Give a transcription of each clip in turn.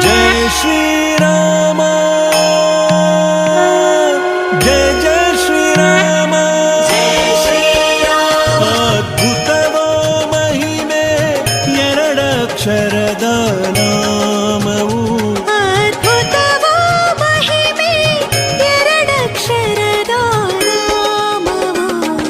这是。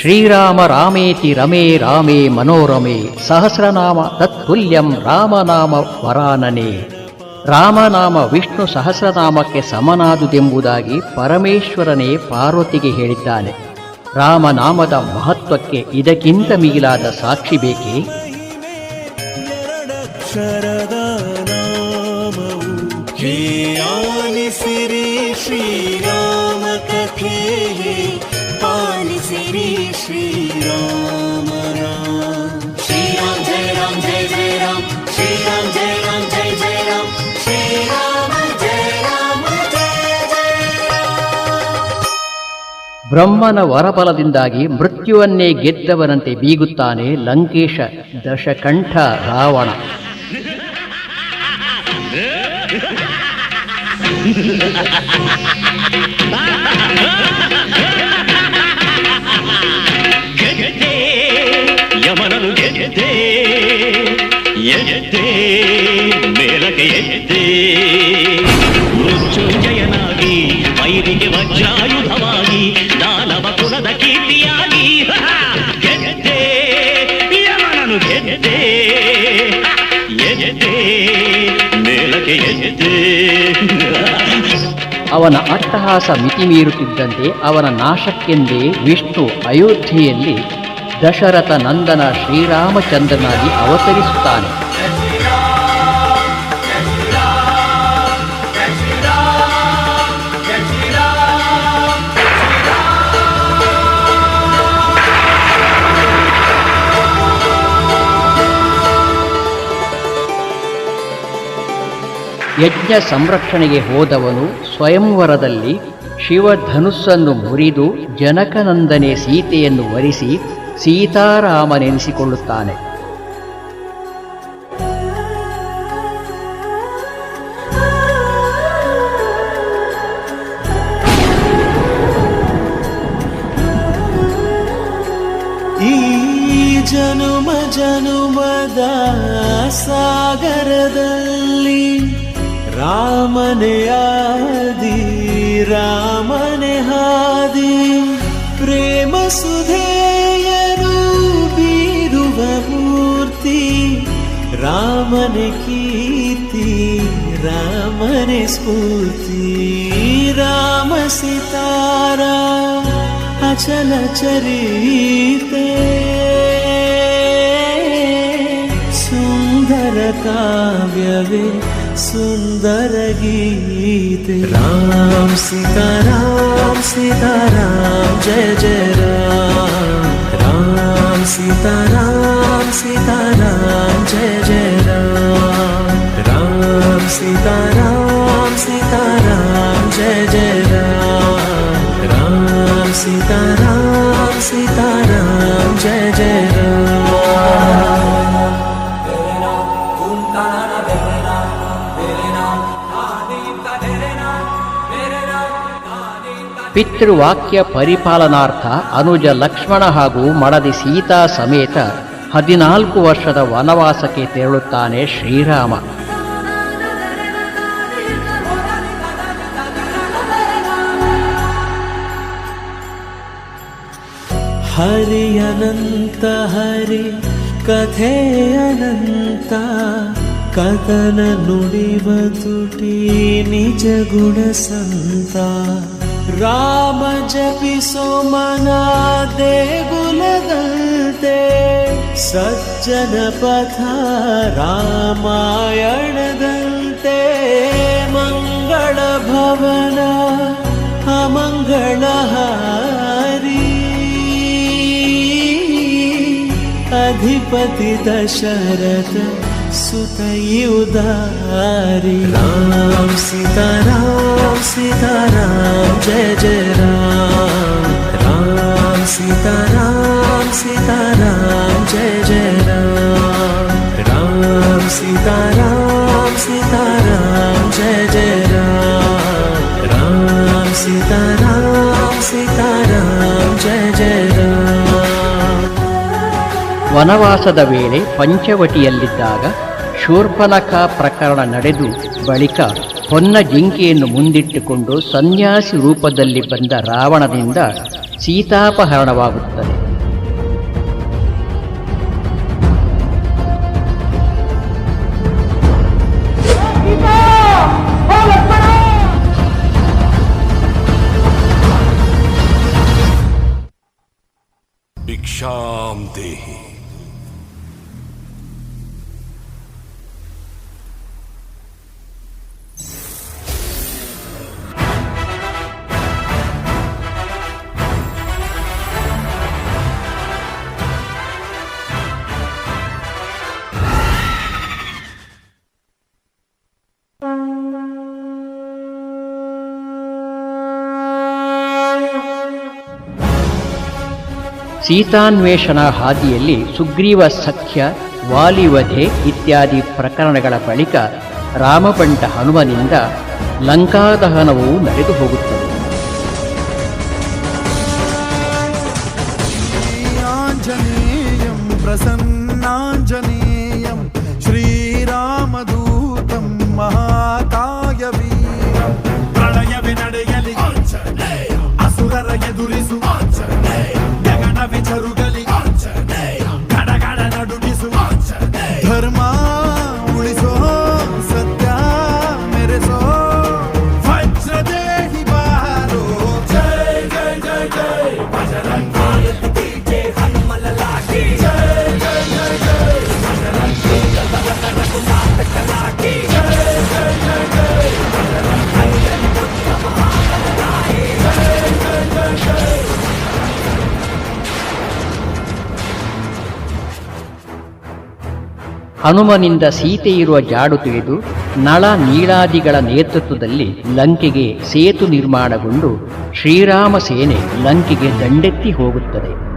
ಶ್ರೀರಾಮ ರಾಮೇತಿ ರಮೇ ರಾಮೇ ಮನೋರಮೆ ಸಹಸ್ರನಾಮ ತತ್ಕುಲ್ಯಂ ರಾಮನಾಮ ವರಾನನೆ. ರಾಮನಾಮ ವಿಷ್ಣು ಸಹಸ್ರನಾಮಕ್ಕೆ ಸಮನಾದುದೆಂಬುದಾಗಿ ಪರಮೇಶ್ವರನೇ ಪಾರ್ವತಿಗೆ ಹೇಳಿದ್ದಾನೆ. ರಾಮನಾಮದ ಮಹತ್ವಕ್ಕೆ ಇದಕ್ಕಿಂತ ಮಿಗಿಲಾದ ಸಾಕ್ಷಿ ಬೇಕೇ? ನಾಮವು ಪಾಲಿಸಿರಿ ಶ್ರೀರಾಮನ ಶ್ರೀರಾಮ್ ಜಯ ರಾಮ್ ಜಯ ಜಯ ರಾಮ್. ಶ್ರೀರಾಮ್ ಜಯ ರಾಮ್ ಜಯ ಜಯ ರಾಮ್. ಶ್ರೀರಾಮ ಜಯ ರಾಮ. ಬ್ರಹ್ಮನ ವರಬಲದಿಂದಾಗಿ ಮೃತ್ಯುವನ್ನೇ ಗೆದ್ದವನಂತೆ ಬೀಗುತ್ತಾನೆ ಲಂಕೇಶ ದಶಕಂಠ ರಾವಣ. ವೈರಿಗೆ ದಾನವ ಕುಲದ ಅವನ ಅಟ್ಟಹಾಸ ಮಿತಿ ಮೀರುತ್ತಿದ್ದಂತೆ ಅವನ ನಾಶಕ್ಕೆಂದೇ ವಿಷ್ಣು ಅಯೋಧ್ಯೆಯಲ್ಲಿ ದಶರಥ ನಂದನ ಶ್ರೀರಾಮಚಂದ್ರನಾಗಿ ಅವತರಿಸುತ್ತಾನೆ. ಯಜ್ಞ ಸಂರಕ್ಷಣೆಗೆ ಹೋದವನು ಸ್ವಯಂವರದಲ್ಲಿ ಶಿವಧನುಸ್ಸನ್ನು ಮುರಿದು ಜನಕನಂದನೆ ಸೀತೆಯನ್ನು ವರಿಸಿ ಸೀತಾರಾಮನೆನಿಸಿಕೊಳ್ಳುತ್ತಾನೆ. ಈ ಜನುಮ ಜನುಮದ ಸಾಗರದಲ್ಲಿ रामने आदि रामने हादि प्रेम सुधेयरूपीरुवमूर्ति रामने कीर्ति रामने स्फूर्ति रामसितारा अचलचरिते ಸುಂದರ ಕಾವ್ಯವೇ ಸುಂದರ ಗೀತೆ ರಾಮ್ ಸೀತಾರಾಮ್ ಸೀತಾರಾಮ್ ಜಯ ಜಯ ರಾಮ್ ರಾಮ್ ಸೀತಾರಾಮ್ ಸೀತಾರಾಮ್ ಜಯ ಜಯ ರಾಮ್ ರಾಮ್ ಸೀತಾರಾಮ್ ಸೀತಾರಾಮ್ ಜಯ ಜಯ ರಾಮ್ ರಾಮ್ ಸೀತಾರಾಮ್ ಸೀತಾರಾಮ್ ಜಯ ಜಯ ರಾಮ್ ಪಿತೃವಾಕ್ಯ ಪರಿಪಾಲನಾರ್ಥ ಅನುಜ ಲಕ್ಷ್ಮಣ ಹಾಗೂ ಮಡದಿ ಸೀತಾ ಸಮೇತ ಹದಿನಾಲ್ಕು ವರ್ಷದ ವನವಾಸಕ್ಕೆ ತೆರಳುತ್ತಾನೆ ಶ್ರೀರಾಮ. ಹರಿ ಅನಂತ ಹರಿ, ಕಥೆ ಅನಂತ ಕಥನ ನುಡಿವ ತುಟಿ ನಿಜ ಗುಣ ಸಂತ. राम जपि सोमनादे सज्जन सज्जनपथा रामायण दन्ते मङ्गल भवन मङ्गल अधिपति दशरथ सुतयुदारी राम सीताराम सीताराम जय जय राम राम सीताराम सीताराम जय जय राम राम सीताराम ವನವಾಸದ ವೇಳೆ ಪಂಚವಟಿಯಲ್ಲಿದ್ದಾಗ ಶೂರ್ಪಲಕ ಪ್ರಕರಣ ನಡೆದು ಬಳಿಕ ಹೊನ್ನ ಜಿಂಕೆಯನ್ನು ಮುಂದಿಟ್ಟುಕೊಂಡು ಸನ್ಯಾಸಿ ರೂಪದಲ್ಲಿ ಬಂದ ರಾವಣದಿಂದ ಸೀತಾಪಹರಣವಾಗುತ್ತದೆ. ದೇಹಿ. ಸೀತಾನ್ವೇಷಣ ಹಾದಿಯಲ್ಲಿ ಸುಗ್ರೀವ ಸಖ್ಯ ವಾಲಿವಧೆ ಇತ್ಯಾದಿ ಪ್ರಕರಣಗಳ ಬಳಿಕ ರಾಮಪಂಟ ಹನುಮನಿಂದ ಲಂಕಾದಹನವು ನಡೆದು ಹೋಗುತ್ತದೆ. ಹನುಮನಿಂದ ಇರುವ ಜಾಡು ತಿಳಿದು ನಳ ನೀಳಾದಿಗಳ ನೇತೃತ್ವದಲ್ಲಿ ಲಂಕೆಗೆ ಸೇತು ನಿರ್ಮಾಣಗೊಂಡು ಶ್ರೀರಾಮ ಸೇನೆ ಲಂಕೆಗೆ ದಂಡೆತ್ತಿ ಹೋಗುತ್ತದೆ.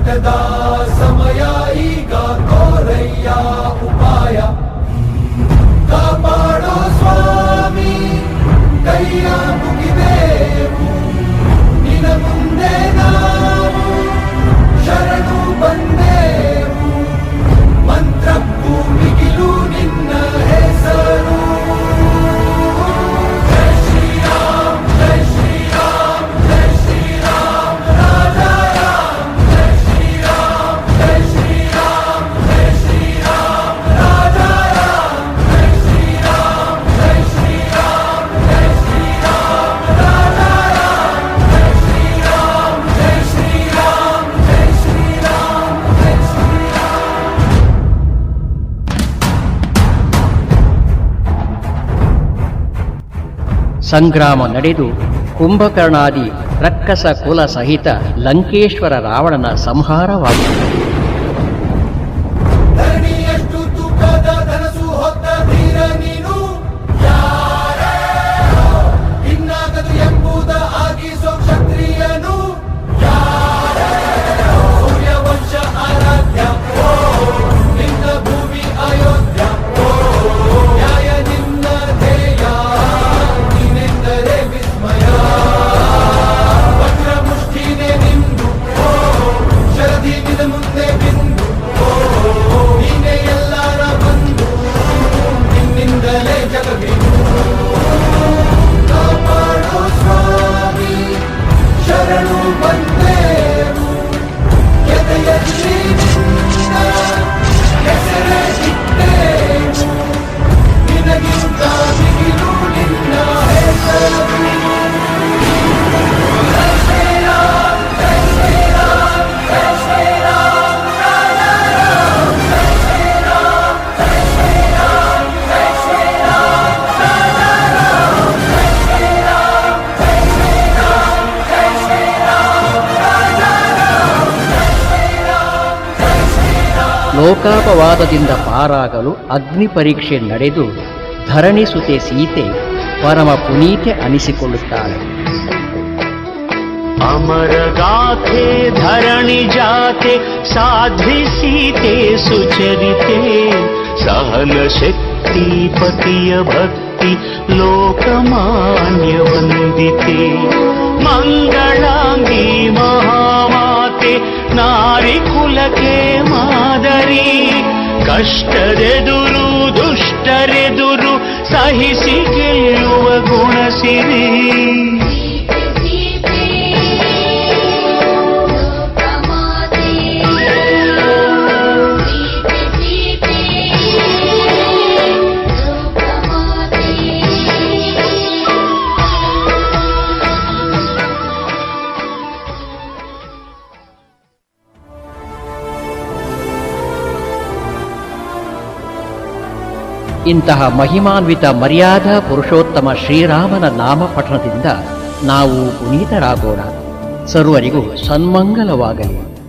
ਵਟਦਾ ಸಂಗ್ರಾಮ ನಡೆದು ಕುಂಭಕರ್ಣಾದಿ ರಕ್ಕಸ ಕುಲ ಸಹಿತ ಲಂಕೇಶ್ವರ ರಾವಣನ ಸಂಹಾರವಾಗುತ್ತದೆ ಲೋಕಾಪವಾದದಿಂದ ಪಾರಾಗಲು ಅಗ್ನಿ ಪರೀಕ್ಷೆ ನಡೆದು ಧರಣಿಸುತೆ ಸೀತೆ ಪರಮ ಪುನೀತೆ ಅನಿಸಿಕೊಳ್ಳುತ್ತಾಳೆ ಅಮರ ಗಾಥೆ ಧರಣಿ ಜಾತೆ ಸಾಧ್ವಿ ಸೀತೆ ಸುಚರಿತೆ ಸಹನ ಶಕ್ತಿ ಪತಿಯ ಭಕ್ತಿ ಲೋಕಮಾನ್ಯ ವಂದಿತೆ ಮಂಗಳಾಂಗಿ ಮಹಾಮಾತೆ ನಾರಿ ಕುಲಕ್ಕೆ ಮಾದರಿ ಕಷ್ಟದೆದುರು ದುಷ್ಟರೆದುರು ಸಹಿಸಿ ಗೆಲ್ಲುವ ಗುಣಸಿರಿ ಇಂತಹ ಮಹಿಮಾನ್ವಿತ ಮರ್ಯಾದಾ ಪುರುಷೋತ್ತಮ ಶ್ರೀರಾಮನ ನಾಮ ಪಠಣದಿಂದ ನಾವು ಪುನೀತರಾಗೋಣ. ಸರ್ವರಿಗೂ ಸನ್ಮಂಗಲವಾಗಲಿ.